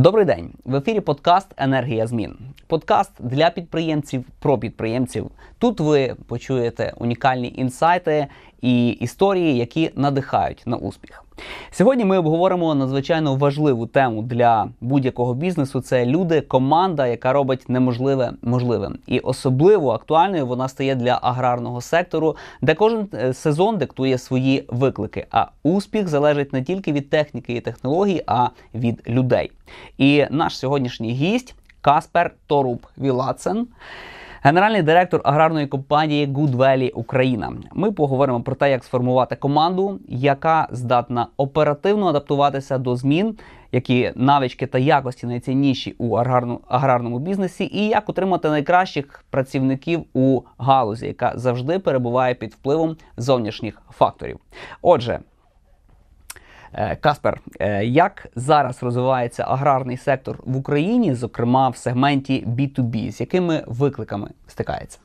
Добрий день. В ефірі подкаст Енергія змін. Подкаст для підприємців про підприємців. Тут ви почуєте унікальні інсайти і історії, які надихають на успіх. Сьогодні ми обговоримо надзвичайно важливу тему для будь-якого бізнесу. Це люди, команда, яка робить неможливе можливим. І особливо актуальною вона стає для аграрного сектору, де кожен е, сезон диктує свої виклики. А успіх залежить не тільки від техніки і технологій, а від людей. І наш сьогоднішній гість Каспер Торуб Вілацен. Генеральний директор аграрної компанії Good Valley Україна. Ми поговоримо про те, як сформувати команду, яка здатна оперативно адаптуватися до змін, які навички та якості найцінніші у аграрному бізнесі, і як отримати найкращих працівників у галузі, яка завжди перебуває під впливом зовнішніх факторів. Отже. Е, Каспер, е, як зараз розвивається аграрний сектор в Україні, зокрема в сегменті B2B, з якими викликами стикається?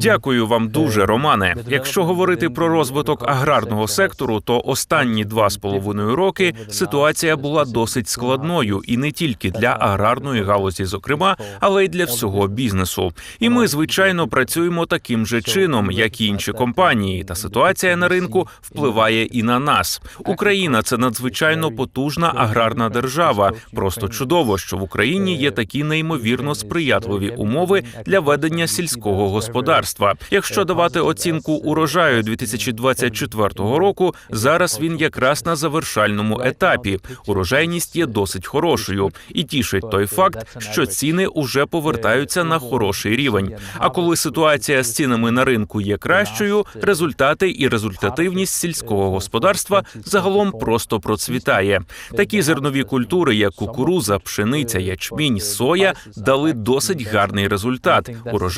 Дякую вам дуже, Романе. Якщо говорити про розвиток аграрного сектору, то останні два з половиною роки ситуація була досить складною і не тільки для аграрної галузі, зокрема, але й для всього бізнесу. І ми, звичайно, працюємо таким же чином, як і інші компанії. Та ситуація на ринку впливає і на нас. Україна це надзвичайно потужна аграрна держава. Просто чудово, що в Україні є такі неймовірно сприятливі умови для ведення сільського господарства. Якщо давати оцінку урожаю 2024 року, зараз він якраз на завершальному етапі. Урожайність є досить хорошою, і тішить той факт, що ціни уже повертаються на хороший рівень. А коли ситуація з цінами на ринку є кращою, результати і результативність сільського господарства загалом просто процвітає. Такі зернові культури, як кукуруза, пшениця, ячмінь, соя, дали досить гарний результат.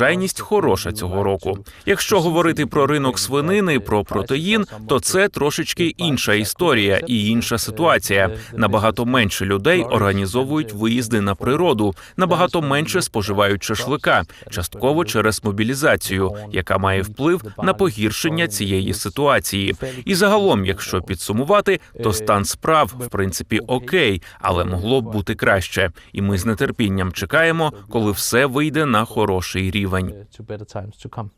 Урожайність хороша цього року. Якщо говорити про ринок свинини, про протеїн, то це трошечки інша історія і інша ситуація. Набагато менше людей організовують виїзди на природу, набагато менше споживають шашлика, частково через мобілізацію, яка має вплив на погіршення цієї ситуації. І загалом, якщо підсумувати, то стан справ в принципі окей, але могло б бути краще. І ми з нетерпінням чекаємо, коли все вийде на хороший рівень. To better times to come.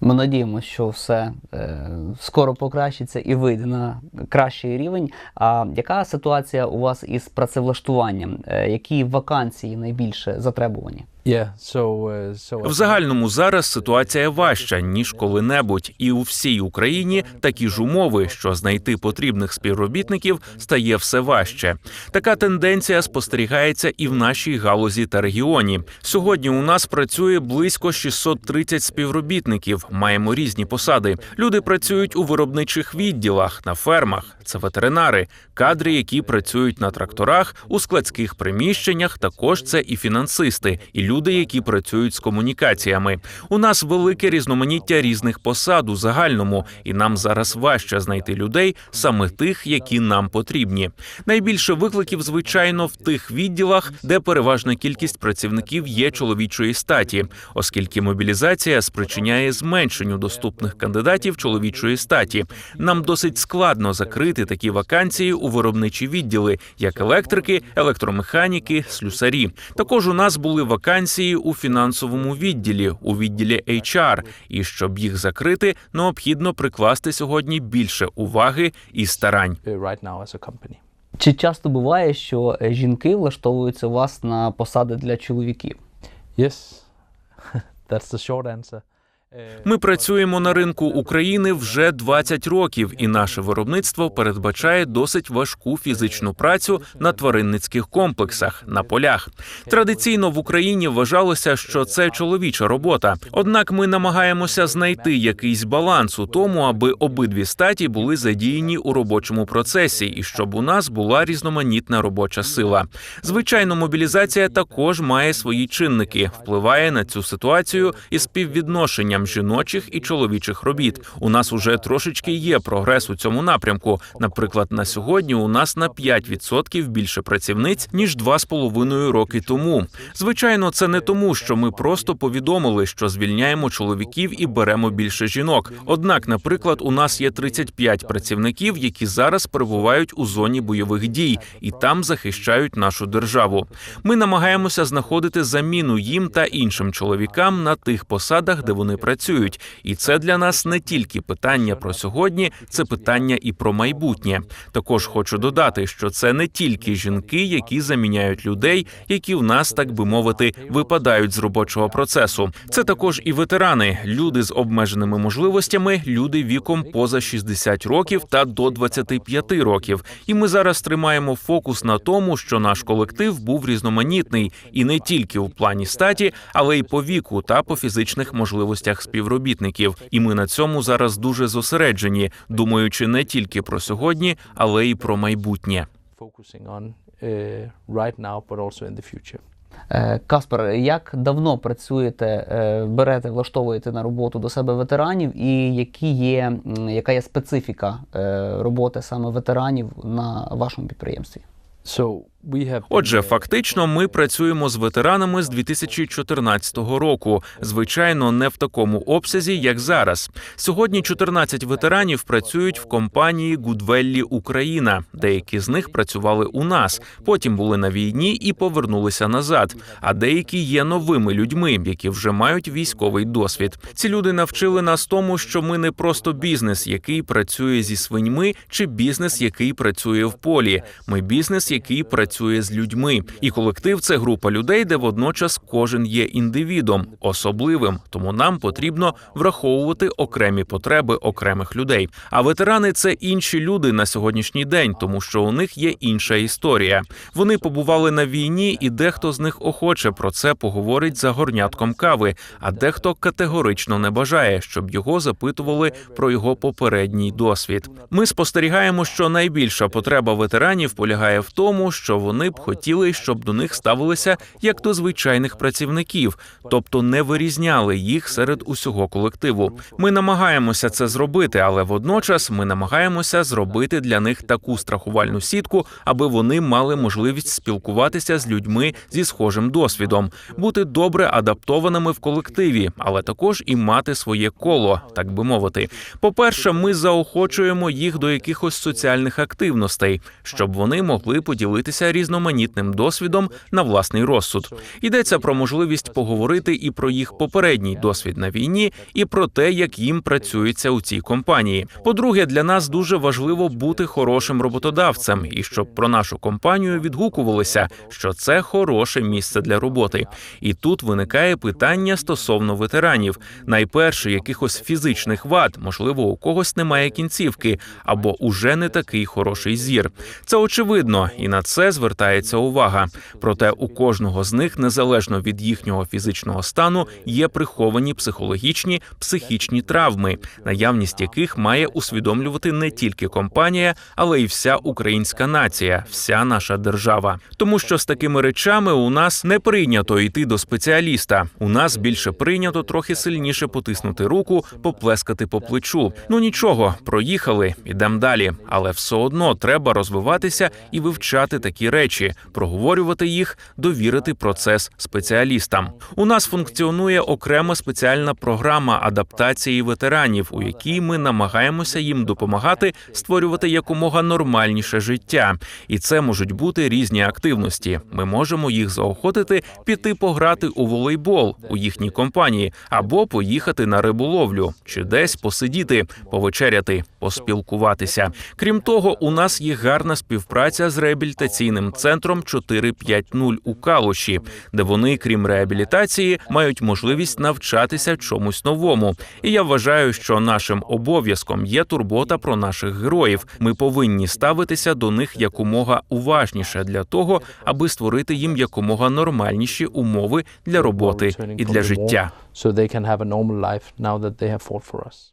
Ми надіємося, що все е, скоро покращиться і вийде на кращий рівень. А яка ситуація у вас із працевлаштуванням? Е, які вакансії найбільше затребувані? Uh, В загальному зараз ситуація важча ніж коли-небудь, і у всій Україні такі ж умови, що знайти потрібних співробітників стає все важче. Така тенденція спостерігається і в нашій галузі та регіоні. Сьогодні у нас працює близько 630 співробітників. Маємо різні посади. Люди працюють у виробничих відділах, на фермах. Це ветеринари, кадри, які працюють на тракторах, у складських приміщеннях. Також це і фінансисти, і люди, які працюють з комунікаціями. У нас велике різноманіття різних посад у загальному, і нам зараз важче знайти людей, саме тих, які нам потрібні. Найбільше викликів, звичайно, в тих відділах, де переважна кількість працівників є чоловічої статі, оскільки мобілізація спричиняє зменшенню доступних кандидатів чоловічої статі. Нам досить складно закрити такі вакансії у виробничі відділи, як електрики, електромеханіки, слюсарі. Також у нас були вакансії у фінансовому відділі, у відділі HR. І щоб їх закрити, необхідно прикласти сьогодні більше уваги і старань. company. Чи часто буває, що е, жінки влаштовуються у вас на посади для чоловіків? Yes, that's the short answer. Ми працюємо на ринку України вже 20 років, і наше виробництво передбачає досить важку фізичну працю на тваринницьких комплексах на полях. Традиційно в Україні вважалося, що це чоловіча робота. Однак ми намагаємося знайти якийсь баланс у тому, аби обидві статі були задіяні у робочому процесі, і щоб у нас була різноманітна робоча сила. Звичайно, мобілізація також має свої чинники, впливає на цю ситуацію із співвідношенням поєднанням жіночих і чоловічих робіт. У нас уже трошечки є прогрес у цьому напрямку. Наприклад, на сьогодні у нас на 5% більше працівниць ніж два з половиною роки тому. Звичайно, це не тому, що ми просто повідомили, що звільняємо чоловіків і беремо більше жінок. Однак, наприклад, у нас є 35 працівників, які зараз перебувають у зоні бойових дій і там захищають нашу державу. Ми намагаємося знаходити заміну їм та іншим чоловікам на тих посадах, де вони працюють. І це для нас не тільки питання про сьогодні, це питання і про майбутнє. Також хочу додати, що це не тільки жінки, які заміняють людей, які в нас, так би мовити, випадають з робочого процесу. Це також і ветерани, люди з обмеженими можливостями, люди віком поза 60 років та до 25 років. І ми зараз тримаємо фокус на тому, що наш колектив був різноманітний і не тільки в плані статі, але й по віку та по фізичних можливостях співробітників. І ми на цьому зараз дуже зосереджені, думаючи не тільки про сьогодні, але й про майбутнє. Future. Е, Каспер, як давно працюєте, е, берете, влаштовуєте на роботу до себе ветеранів, і які є, яка є специфіка е, роботи саме ветеранів на вашому підприємстві? So Отже, uh, фактично, ми працюємо з ветеранами з 2014 року. Звичайно, не в такому обсязі, як зараз. Сьогодні 14 ветеранів працюють в компанії Гудвеллі Україна. Деякі з них працювали у нас, потім були на війні і повернулися назад. А деякі є новими людьми, які вже мають військовий досвід. Ці люди навчили нас тому, що ми не просто бізнес, який працює зі свиньми, чи бізнес, який працює в полі. Ми бізнес, який працює з людьми. І колектив це група людей, де водночас кожен є індивідом, особливим. Тому нам потрібно враховувати окремі потреби окремих людей. А ветерани це інші люди на сьогоднішній день, тому що у них є інша історія. Вони побували на війні, і дехто з них охоче про це поговорить за горнятком кави, а дехто категорично не бажає, щоб його запитували про його попередній досвід. Ми спостерігаємо, що найбільша потреба ветеранів полягає в тому, що вони б хотіли, щоб до них ставилися як до звичайних працівників, тобто не вирізняли їх серед усього колективу. Ми намагаємося це зробити, але водночас ми намагаємося зробити для них таку страхувальну сітку, аби вони мали можливість спілкуватися з людьми зі схожим досвідом, бути добре адаптованими в колективі, але також і мати своє коло, так би мовити. По-перше, ми заохочуємо їх до якихось соціальних активностей, щоб вони могли поділитися різноманітним досвідом на власний розсуд. Йдеться про можливість поговорити і про їх попередній досвід на війні, і про те, як їм працюється у цій компанії. По-друге, для нас дуже важливо бути хорошим роботодавцем, і щоб про нашу компанію відгукувалися, що це хороше місце для роботи. І тут виникає питання стосовно ветеранів. Найперше, якихось фізичних вад, можливо, у когось немає кінцівки, або уже не такий хороший зір. Це очевидно, і на це звертається увага. Проте у кожного з них, незалежно від їхнього фізичного стану, є приховані психологічні психічні травми, наявність яких має усвідомлювати не тільки компанія, але й вся українська нація, вся наша держава. Тому що з такими речами у нас не прийнято йти до спеціаліста. У нас більше прийнято трохи сильніше потиснути руку, поплескати по плечу. Ну нічого, проїхали, ідемо далі. Але все одно треба розвиватися і вивчати такі речі, проговорювати їх, довірити процес спеціалістам. У нас функціонує окрема спеціальна програма адаптації ветеранів, у якій ми намагаємося їм допомагати створювати якомога нормальніше життя. І це можуть бути різні активності. Ми можемо їх заохотити піти пограти у волейбол у їхній компанії або поїхати на риболовлю, чи десь посидіти, повечеряти, поспілкуватися. Крім того, у нас є гарна співпраця з реабілітаційним центром 450 у Калуші, де вони, крім реабілітації, мають можливість навчатися чомусь новому. І я вважаю, що нашим обов'язком є турбота про наших героїв. Ми повинні ставитися до них якомога уважніше для того, аби створити їм якомога нормальніші умови для роботи і для життя. So they can have a normal life now that they have fought for us.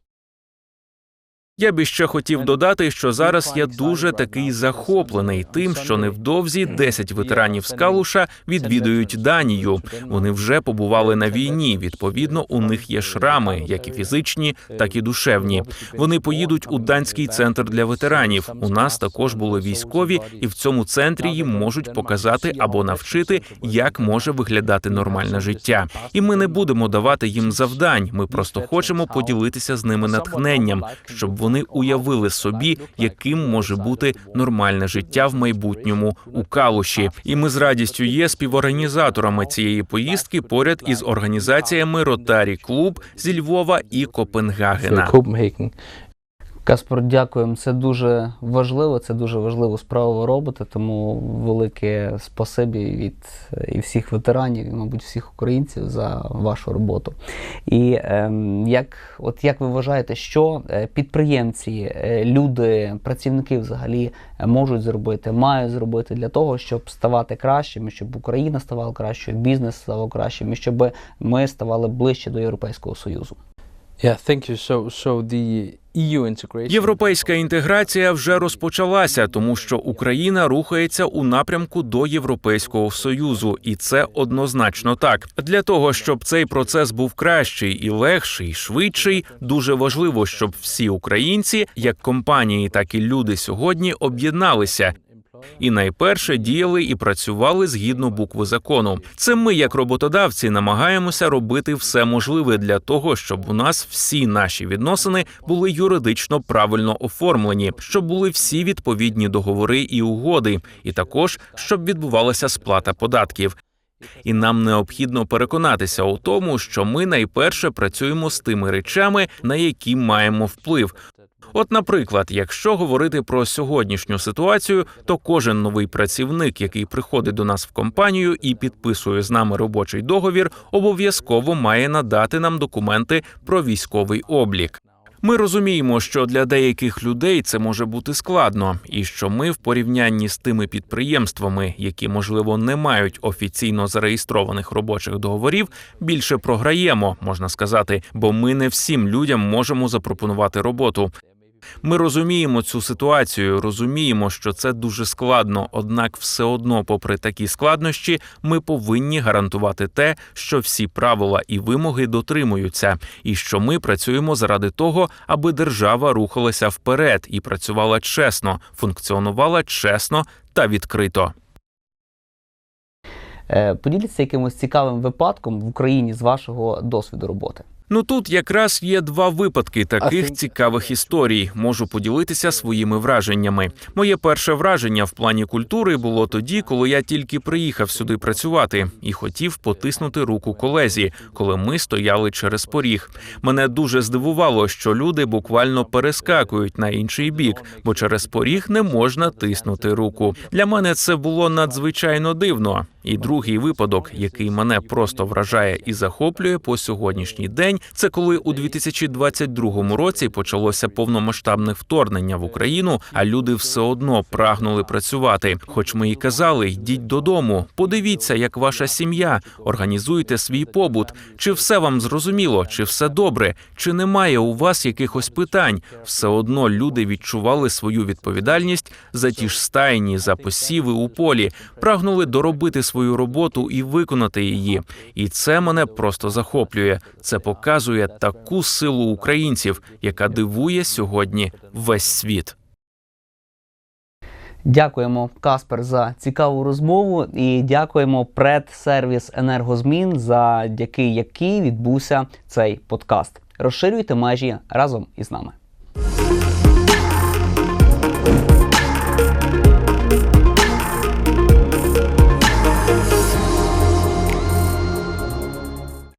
Я би ще хотів додати, що зараз я дуже такий захоплений тим, що невдовзі 10 ветеранів з Калуша відвідують Данію. Вони вже побували на війні. Відповідно, у них є шрами, як і фізичні, так і душевні. Вони поїдуть у данський центр для ветеранів. У нас також були військові, і в цьому центрі їм можуть показати або навчити, як може виглядати нормальне життя. І ми не будемо давати їм завдань. Ми просто хочемо поділитися з ними натхненням, щоб вони уявили собі, яким може бути нормальне життя в майбутньому у Калуші. І ми з радістю є співорганізаторами цієї поїздки поряд із організаціями Ротарі Клуб зі Львова і Копенгагена. Каспар, дякуємо. Це дуже важливо. Це дуже важливу справу робите. Тому велике спасибі від е, і всіх ветеранів, і, мабуть, всіх українців за вашу роботу. І ем, як, от як ви вважаєте, що е, підприємці, е, люди, працівники взагалі е, можуть зробити, мають зробити для того, щоб ставати кращими, щоб Україна ставала кращою, бізнес ставав кращим, і щоб ми ставали ближче до Європейського Союзу? Yeah. So, so the. Європейська інтеграція вже розпочалася, тому що Україна рухається у напрямку до Європейського союзу, і це однозначно так. Для того щоб цей процес був кращий і легший, швидший, дуже важливо, щоб всі українці, як компанії, так і люди сьогодні об'єдналися. І найперше діяли і працювали згідно букви закону. Це ми, як роботодавці, намагаємося робити все можливе для того, щоб у нас всі наші відносини були юридично правильно оформлені, щоб були всі відповідні договори і угоди, і також щоб відбувалася сплата податків. І нам необхідно переконатися у тому, що ми найперше працюємо з тими речами, на які маємо вплив. От, наприклад, якщо говорити про сьогоднішню ситуацію, то кожен новий працівник, який приходить до нас в компанію і підписує з нами робочий договір, обов'язково має надати нам документи про військовий облік. Ми розуміємо, що для деяких людей це може бути складно, і що ми в порівнянні з тими підприємствами, які можливо не мають офіційно зареєстрованих робочих договорів, більше програємо, можна сказати, бо ми не всім людям можемо запропонувати роботу. Ми розуміємо цю ситуацію, розуміємо, що це дуже складно. Однак, все одно, попри такі складнощі, ми повинні гарантувати те, що всі правила і вимоги дотримуються, і що ми працюємо заради того, аби держава рухалася вперед і працювала чесно, функціонувала чесно та відкрито. Е, Поділіться якимось цікавим випадком в Україні з вашого досвіду роботи. Ну тут якраз є два випадки таких цікавих історій. Можу поділитися своїми враженнями. Моє перше враження в плані культури було тоді, коли я тільки приїхав сюди працювати і хотів потиснути руку колезі, коли ми стояли через поріг. Мене дуже здивувало, що люди буквально перескакують на інший бік, бо через поріг не можна тиснути руку. Для мене це було надзвичайно дивно. І другий випадок, який мене просто вражає і захоплює по сьогоднішній день, це коли у 2022 році почалося повномасштабне вторгнення в Україну, а люди все одно прагнули працювати. Хоч ми і казали, йдіть додому, подивіться, як ваша сім'я, організуйте свій побут. Чи все вам зрозуміло, чи все добре, чи немає у вас якихось питань? Все одно люди відчували свою відповідальність за ті ж стайні, за посіви у полі, прагнули доробити свою роботу і виконати її. І це мене просто захоплює. Це показує таку силу українців, яка дивує сьогодні весь світ. Дякуємо, Каспер, за цікаву розмову і дякуємо предсервіс енергозмін, завдяки який відбувся цей подкаст. Розширюйте межі разом із нами.